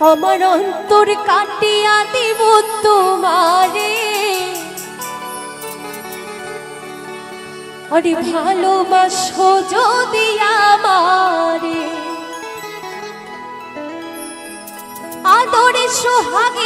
আমার অন্তর কাটিয়া দিব তোমারে। আরে ভালোবাসো যদি আমারে। আদরে সোহাগে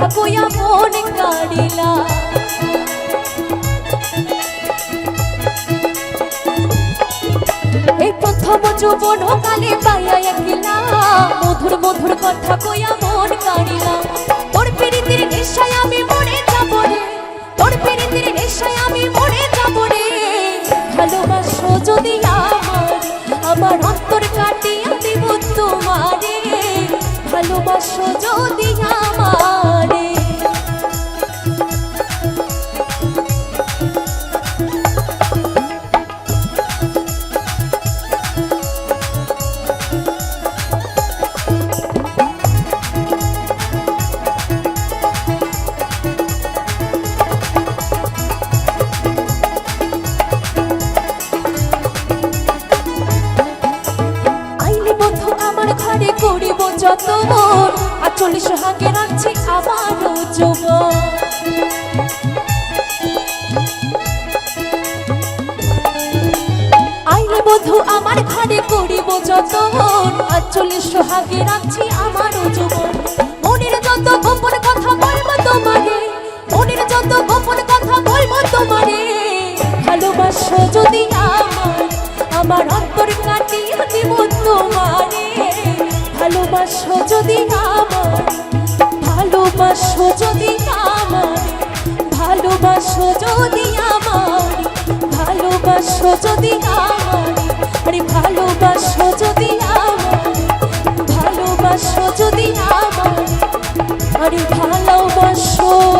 কথা কইয়া মন কাড়িলা। এই প্রথম যৌবন কালে পাইয়াই গিলা মধুর মধুর কথা কইয়া মন কাড়িলা। তোর পিরিতির নেশায় আমি মরে যাব রে। তোর পিরিতির আমি যাব রে। ভালোবাসো যদি আমার আমার অন্তর কাটিয়া দেব তোমারে। ভালোবাসো যত মন আর চল্লিশ হাগে রাখছি আমারও আইনি বন্ধু, আমার ঘরে করিব যত মন আর চল্লিশ হাগে রাখছি যৌবন মনের যত গোপন কথা বলব তোমারে, মনের যত গোপন কথা বলব তোমারে, ভালোবাসো যদি আমার আমার যদি ভালোবাসো যদি ভালোবাসো যদি ভালোবাসো যদি আরে ভালোবাসো যদি ভালোবাসো যদি আরে ভালোবাসো